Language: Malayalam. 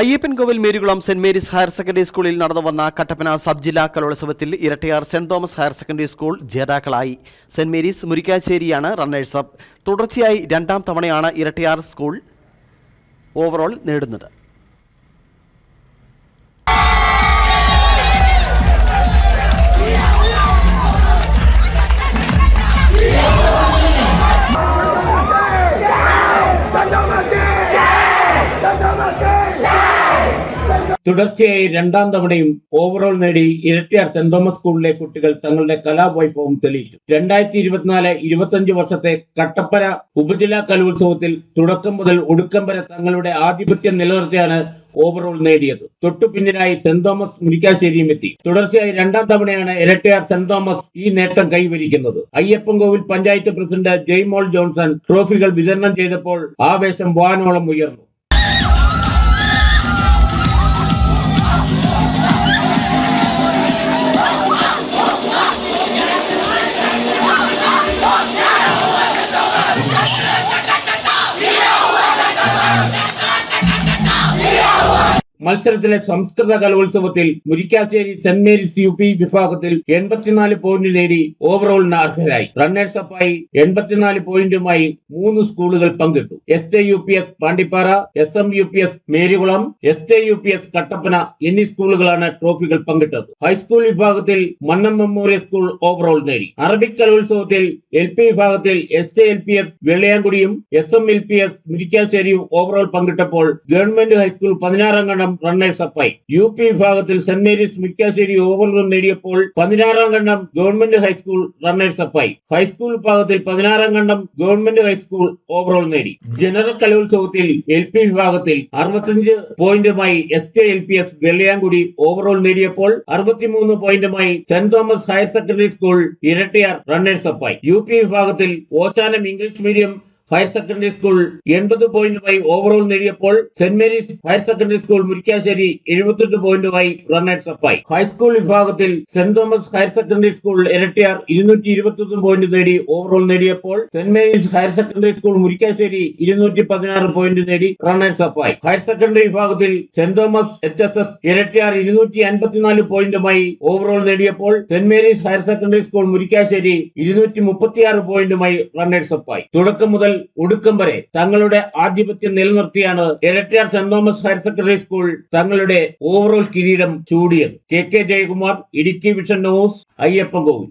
Ayyappancoil Marykulam Saint Mary's higher secondary സ്കൂളിൽ നടന്നു വന്ന കട്ടപ്പന സബ് ജില്ലാ കലോത്സവത്തിൽ Erattayar Saint Thomas higher secondary school ജേതാക്കളായി. സെന്റ് മേരീസ് മുരിക്കാശ്ശേരിയാണ് റണ്ണേഴ്സ് അപ്പ്. തുടർച്ചയായി രണ്ടാം തവണയാണ് ഇരട്ടയാർ സ്കൂൾ ഓവറോൾ നേടുന്നത്. തുടർച്ചയായി രണ്ടാം തവണയും ഓവറോൾ നേടി ഇരട്ടിയാർ സെന്റ് തോമസ് സ്കൂളിലെ കുട്ടികൾ തങ്ങളുടെ കലാവൈഭവം തെളിയിച്ചു. രണ്ടായിരത്തി ഇരുപത്തിനാല് ഇരുപത്തഞ്ച് വർഷത്തെ കട്ടപ്പന ഉപജില്ലാ കലോത്സവത്തിൽ തുടക്കം മുതൽ ഒടുക്കം വരെ തങ്ങളുടെ ആധിപത്യം നിലനിർത്തിയാണ് ഓവറോൾ നേടിയത്. തൊട്ടു പിന്നിലായി സെന്റ് തോമസ് മുരിക്കാശ്ശേരിയും എത്തി. തുടർച്ചയായി രണ്ടാം തവണയാണ് ഇരട്ടയാർ സെന്റ് തോമസ് ഈ നേട്ടം കൈവരിക്കുന്നത്. അയ്യപ്പൻകോവിൽ പഞ്ചായത്ത് പ്രസിഡന്റ് ജെയ്മോൾ ജോൺസൺ ട്രോഫികൾ വിതരണം ചെയ്തപ്പോൾ ആവേശം വാനോളം ഉയർന്നു. മത്സരത്തിലെ സംസ്കൃത കലോത്സവത്തിൽ Murickassery Saint Mary's U P വിഭാഗത്തിൽ എൺപത്തിനാല് പോയിന്റ് നേടി ഓവറോളിന് അർഹരായി. റണ്ണേഴ്സ് അപ്പായി എൺപത്തിനാല് പോയിന്റുമായി മൂന്ന് സ്കൂളുകൾ പങ്കിട്ടു. S A U P S Pandippara S M U P S Marykulam S A U P S Kattappana എന്നീ സ്കൂളുകളാണ് ട്രോഫികൾ പങ്കിട്ടത്. ഹൈസ്കൂൾ വിഭാഗത്തിൽ മന്നം മെമ്മോറിയൽ സ്കൂൾ ഓവറോൾ നേടി. അറബിക് കലോത്സവത്തിൽ എൽ പി വിഭാഗത്തിൽ S A L P S വെള്ളയാങ്കുടിയും S M L P S മുരിക്കാശ്ശേരിയും overall പങ്കിട്ടപ്പോൾ ഗവൺമെന്റ് ഹൈസ്കൂൾ പതിനാറാം ഖണ്ഡം റണ്ണേഴ്സ് അപ്പായി യു പി വിഭാഗത്തിൽ സെന്റ് മേരീസ് മുരിക്കാശ്ശേരി ഓവറോൾ നേടിയപ്പോൾ പതിനാറാം ഖണ്ഡം ഗവൺമെന്റ് ഹൈസ്കൂൾ റണ്ണേഴ്സ് അപ്പായി ഹൈസ്കൂൾ വിഭാഗത്തിൽ പതിനാറാം ഖണ്ഡം ഗവൺമെന്റ് ഹൈസ്കൂൾ ഓവറോൾ നേടി. ജനറൽ കലോത്സവത്തിൽ എൽ പി വിഭാഗത്തിൽ അറുപത്തിയഞ്ച് പോയിന്റുമായി S K L P S Vellayamkudy overall നേടിയപ്പോൾ അറുപത്തിമൂന്ന് പോയിന്റുമായി Saint Thomas higher secondary school Erattayar runners അപ്പായി U P വിഭാഗത്തിൽ Oshanam English medium higher secondary school എൺപത് പോയിന്റുമായി ഓവറോൾ നേടിയപ്പോൾ Saint Mary's higher secondary school Murikkassery എഴുപത്തെട്ട് പോയിന്റുമായി റണ്ണേഴ്സ് അപ്പായി ഹൈസ്കൂൾ വിഭാഗത്തിൽ Saint Thomas higher secondary school Erattayar ഇരുന്നൂറ്റി ഇരുപത്തൊന്ന് പോയിന്റ് നേടി ഓവറോൾ നേടിയപ്പോൾ Saint Mary's higher secondary school Murikkassery ഇരുന്നൂറ്റി പതിനാറ് പോയിന്റ് നേടി റണ്ണേഴ്സ് അപ്പായി ഹയർ സെക്കൻഡറി വിഭാഗത്തിൽ Saint Thomas H S S Erattayar ഇരുന്നൂറ്റി അൻപത്തിനാല് പോയിന്റുമായി ഓവറോൾ നേടിയപ്പോൾ Saint Mary's higher secondary school Murikkassery ഇരുന്നൂറ്റി മുപ്പത്തിയാറ് പോയിന്റുമായി റണ്ണേഴ്സ് അപ്പായി തുടക്കം മുതൽ ഒടുക്കം വരെ തങ്ങളുടെ ആധിപത്യം നിലനിർത്തിയാണ് Erattayar Saint Thomas higher secondary school തങ്ങളുടെ ഓവറോൾ കിരീടം ചൂടിയത്. K K Jayakumar Idukki Vision News Ayyappancoil.